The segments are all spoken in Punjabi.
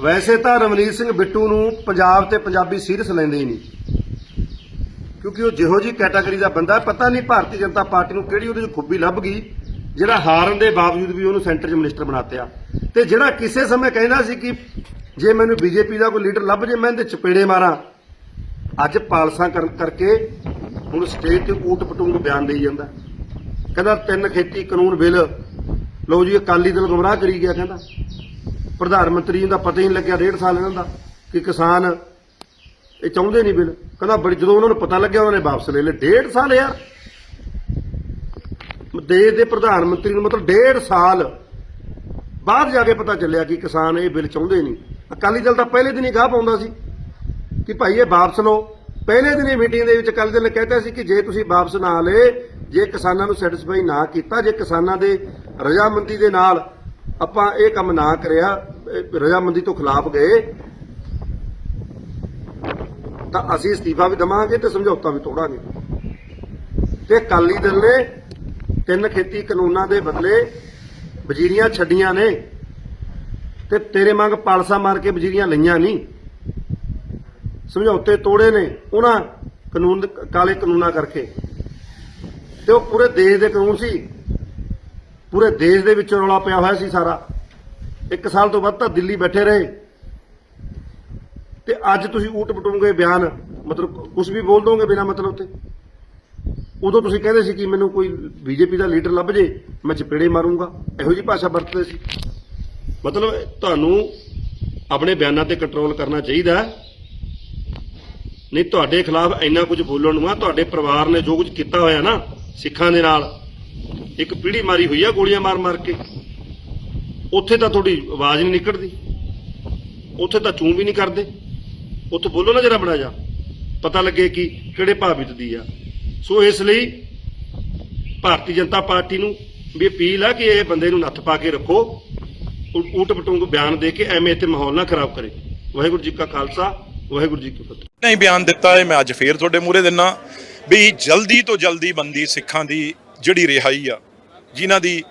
ਵੈਸੇ ਤਾਂ ਰਮਨੀਤ ਸਿੰਘ ਬਿੱਟੂ ਨੂੰ ਪੰਜਾਬ ਤੇ ਪੰਜਾਬੀ ਸੀਰੀਅਸ ਲੈਂਦੇ ਹੀ ਨਹੀਂ। ਕਿਉਂਕਿ ਉਹ ਜਿਹੋ ਜੀ ਕੈਟਾਗਰੀ ਦਾ ਬੰਦਾ ਪਤਾ ਨਹੀਂ ਭਾਰਤੀ ਜਨਤਾ ਪਾਰਟੀ ਨੂੰ ਕਿਹੜੀ ਉਹਦੇ ਚ ਖੂਬੀ ਲੱਭ ਗਈ, ਜਿਹੜਾ ਹਾਰਨ ਦੇ ਬਾਵਜੂਦ ਵੀ ਉਹਨੂੰ ਸੈਂਟਰ 'ਚ ਮਿਨਿਸਟਰ ਬਣਾਤਿਆ। ਤੇ ਜਿਹੜਾ ਕਿਸੇ ਸਮੇਂ ਕਹਿੰਦਾ ਸੀ ਕਿ ਜੇ ਮੈਨੂੰ ਬੀਜੇਪੀ ਦਾ ਕੋਈ ਲੀਡਰ ਲੱਭ ਜੇ, ਮੈਂ ਇਹਦੇ ਚਪੇੜੇ ਮਾਰਾਂ। ਅੱਜ ਪਾਲਸਾਂ ਕਰਕੇ ਹੁਣ ਸਟੇਜ ਤੇ ਊਟ ਪਟੂੰਗ ਬਿਆਨ ਦੇਈ ਜਾਂਦਾ। ਕਹਿੰਦਾ ਤਿੰਨ ਖੇਤੀ ਕਾਨੂੰਨ ਬਿੱਲ। ਲਓ ਜੀ, ਅਕਾਲੀ ਦਲ ਗੁੰਮਰਾਹ ਕਰੀ ਗਿਆ, ਕਹਿੰਦਾ। ਪ੍ਰਧਾਨ ਮੰਤਰੀ ਦਾ ਪਤਾ ਹੀ ਨਹੀਂ ਲੱਗਿਆ, ਡੇਢ ਸਾਲ ਇਹਨਾਂ ਦਾ, ਕਿ ਕਿਸਾਨ ਇਹ ਚਾਹੁੰਦੇ ਨਹੀਂ ਬਿੱਲ। ਕਹਿੰਦਾ ਬੜੀ ਜਦੋਂ ਉਹਨਾਂ ਨੂੰ ਪਤਾ ਲੱਗਿਆ, ਉਹਨਾਂ ਨੇ ਵਾਪਸ ਲੈ ਲਏ ਡੇਢ ਸਾਲ ਯਾਰ। ਦੇਸ਼ ਦੇ ਪ੍ਰਧਾਨ ਮੰਤਰੀ ਨੂੰ ਮਤਲਬ ਡੇਢ ਸਾਲ ਬਾਅਦ ਜਾ ਕੇ ਪਤਾ ਚੱਲਿਆ ਕਿ ਕਿਸਾਨ ਇਹ ਬਿੱਲ ਚਾਹੁੰਦੇ ਨਹੀਂ। ਅਕਾਲੀ ਦਲ ਤਾਂ ਪਹਿਲੇ ਦਿਨ ਹੀ ਗਾਹ ਪਾਉਂਦਾ ਸੀ ਕਿ ਭਾਈ ਇਹ ਵਾਪਸ ਲਓ। ਪਹਿਲੇ ਦਿਨ ਹੀ ਮੀਟਿੰਗ ਦੇ ਵਿੱਚ ਅਕਾਲੀ ਦਲ ਨੇ ਕਹਿਤਾ ਸੀ ਕਿ ਜੇ ਤੁਸੀਂ ਵਾਪਸ ਨਾ ਲਏ, ਜੇ ਕਿਸਾਨਾਂ ਨੂੰ ਸੈਟੀਸਫਾਈ ਨਾ ਕੀਤਾ, ਜੇ ਕਿਸਾਨਾਂ ਦੇ ਰਜਾਮੰਦੀ ਦੇ ਨਾਲ ਆਪਾਂ ਇਹ ਕੰਮ ਨਾ ਕਰਿਆ ਰਜਾਮੰਦੀ ਤੋਂ ਖਿਲਾਫ ਗਏ, ਤਾਂ ਅਸੀਂ ਅਸਤੀਫਾ ਵੀ ਦਵਾਂਗੇ ਤੇ ਸਮਝੌਤਾ ਵੀ ਤੋੜਾਂਗੇ। ਤੇ ਅਕਾਲੀ ਦਲ ਨੇ ਤਿੰਨ ਖੇਤੀ ਕਾਨੂੰਨਾਂ ਦੇ ਬਦਲੇ ਵਜ਼ੀਰੀਆਂ ਛੱਡੀਆਂ ਨੇ ਤੇ ਤੇਰੇ ਮੰਗ ਪਾਲਸਾ ਮਾਰ ਕੇ ਵਜ਼ੀਰੀਆਂ ਲਈਆਂ ਨਹੀਂ। ਸਮਝੌਤੇ ਤੋੜੇ ਨੇ ਉਹਨਾਂ ਕਾਨੂੰਨ, ਕਾਲੇ ਕਾਨੂੰਨਾਂ ਕਰਕੇ। ਤੇ ਉਹ ਪੂਰੇ ਦੇਸ਼ ਦੇ ਕਾਨੂੰਨ ਸੀ। ਪੂਰੇ ਦੇਸ਼ ਦੇ ਵਿੱਚ ਰੌਲਾ ਪਿਆ ਹੋਇਆ ਸੀ ਸਾਰਾ। ਇੱਕ ਸਾਲ ਤੋਂ ਵੱਧ ਤਾਂ ਦਿੱਲੀ ਬੈਠੇ ਰਹੇ। ਤੇ ਅੱਜ ਤੁਸੀਂ ਊਟ ਪਟੂਗੇ ਬਿਆਨ, ਮਤਲਬ ਕੁਝ ਵੀ ਬੋਲ ਦੋਗੇ ਬਿਨਾ ਮਤਲਬ ਤੇ। ਉਦੋਂ ਤੁਸੀਂ ਕਹਿੰਦੇ ਸੀ ਕਿ ਮੈਨੂੰ ਕੋਈ ਬੀਜੇਪੀ ਦਾ ਲੀਡਰ ਲੱਭ ਜੇ, ਮੈਂ ਚਪੇੜੇ ਮਾਰੂੰਗਾ। ਇਹੋ ਜੀ ਭਾਸ਼ਾ ਵਰਤਦੇ ਸੀ। ਮਤਲਬ ਤੁਹਾਨੂੰ ਆਪਣੇ ਬਿਆਨਾਂ ਤੇ ਕੰਟਰੋਲ ਕਰਨਾ ਚਾਹੀਦਾ ਨਹੀਂ, ਤੁਹਾਡੇ ਖਿਲਾਫ ਇੰਨਾ ਕੁਝ ਬੋਲਣ ਨੂੰ ਆ, ਤੁਹਾਡੇ ਪਰਿਵਾਰ ਨੇ ਜੋ ਕੁਝ ਕੀਤਾ ਹੋਇਆ ਨਾ, ਸਿੱਖਾਂ ਦੇ ਨਾਲ ਇੱਕ ਪੀੜੀ ਮਾਰੀ ਹੋਈ ਆ ਗੋਲੀਆਂ ਮਾਰ ਮਾਰ ਕੇ। ਉੱਥੇ ਤਾਂ ਤੁਹਾਡੀ ਆਵਾਜ਼ ਨਹੀਂ ਨਿਕਲਦੀ। ਉੱਥੇ ਤਾਂ ਚੂੰ ਵੀ ਨਹੀਂ ਕਰਦੇ। ਉੱਥੇ ਬੋਲੋ ਨਾ ਜਰਾ ਬੜਾ ਜਾ। ਪਤਾ ਲੱਗੇ ਕਿ ਕਿਹੜੇ ਭਾਵਿਤ ਦੀ ਆ। ਸੋ ਇਸ ਲਈ ਭਾਰਤੀ ਜਨਤਾ ਪਾਰਟੀ ਨੂੰ ਵੀ ਅਪੀਲ ਆ ਕਿ ਇਹ ਬੰਦੇ ਨੂੰ ਨੱਥ ਪਾ ਕੇ ਰੱਖੋ। ਊਟ ਪਟੂੰਗ ਬਿਆਨ ਦੇ ਕੇ ਐਵੇਂ ਇੱਥੇ ਮਾਹੌਲ ਨਾ ਖਰਾਬ ਕਰੇ। ਵਾਹਿਗੁਰੂ ਜੀ ਕਾ ਖਾਲਸਾ, ਵਾਹਿਗੁਰੂ ਜੀ ਕੀ ਫਤਿਹ। ਨਹੀਂ ਬਿਆਨ ਦਿੱਤਾ ਹੈ ਮੈਂ ਅੱਜ ਫੇਰ ਤੁਹਾਡੇ ਮੂਹਰੇ ਦਿਨਾ ਵੀ ਜਲਦੀ ਤੋਂ ਜਲਦੀ ਬੰਦੀ ਸਿੱਖਾਂ ਦੀ ਜਿਹੜੀ ਰਿਹਾਈ ਆ ਜਿਨ੍ਹਾਂ ਦੀ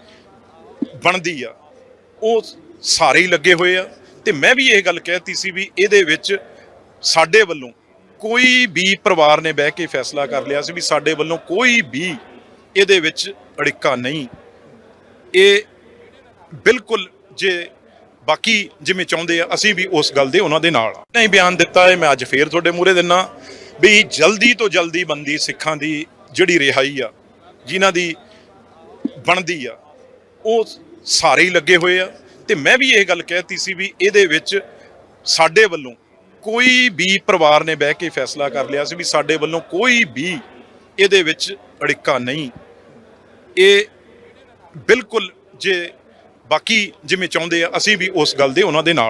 ਬਣਦੀ ਆ, ਉਹ ਸਾਰੇ ਹੀ ਲੱਗੇ ਹੋਏ ਆ ਤੇ ਮੈਂ ਵੀ ਇਹ ਗੱਲ ਕਹਿਤੀ ਸੀ ਵੀ ਇਹਦੇ ਵਿੱਚ ਸਾਡੇ ਵੱਲੋਂ ਕੋਈ ਵੀ ਪਰਿਵਾਰ ਨੇ ਬਹਿ ਕੇ ਫੈਸਲਾ ਕਰ ਲਿਆ ਸੀ ਵੀ ਸਾਡੇ ਵੱਲੋਂ ਕੋਈ ਵੀ ਇਹਦੇ ਵਿੱਚ ਅੜਿੱਕਾ ਨਹੀਂ ਇਹ ਬਿਲਕੁਲ ਜੇ ਬਾਕੀ ਜਿਵੇਂ ਚਾਹੁੰਦੇ ਆ, ਅਸੀਂ ਵੀ ਉਸ ਗੱਲ ਦੇ ਉਹਨਾਂ ਦੇ ਨਾਲ ਆ। ਨਹੀਂ ਬਿਆਨ ਦਿੱਤਾ ਹੈ ਮੈਂ ਅੱਜ ਫੇਰ ਤੁਹਾਡੇ ਮੂਹਰੇ ਦਿਨਾ ਵੀ ਜਲਦੀ ਤੋਂ ਜਲਦੀ ਬੰਦੀ ਸਿੱਖਾਂ ਦੀ ਜਿਹੜੀ ਰਿਹਾਈ ਆ, ਜਿਨ੍ਹਾਂ ਦੀ ਬਣਦੀ ਆ, ਉਹ ਸਾਰੇ ਹੀ ਲੱਗੇ ਹੋਏ ਆ। ਤੇ ਮੈਂ ਵੀ ਇਹ ਗੱਲ ਕਹਿਤੀ ਸੀ ਵੀ ਇਹਦੇ ਵਿੱਚ ਸਾਡੇ ਵੱਲੋਂ ਕੋਈ ਵੀ ਪਰਿਵਾਰ ਨੇ ਬਹਿ ਕੇ ਫੈਸਲਾ ਕਰ ਲਿਆ ਸੀ ਵੀ ਸਾਡੇ ਵੱਲੋਂ ਕੋਈ ਵੀ ਇਹਦੇ ਵਿੱਚ ਅੜਿੱਕਾ ਨਹੀਂ। ਇਹ ਬਿਲਕੁਲ ਜੇ ਬਾਕੀ ਜਿਵੇਂ ਚਾਹੁੰਦੇ ਆ, ਅਸੀਂ ਵੀ ਉਸ ਗੱਲ ਦੇ ਉਹਨਾਂ ਦੇ ਨਾਲ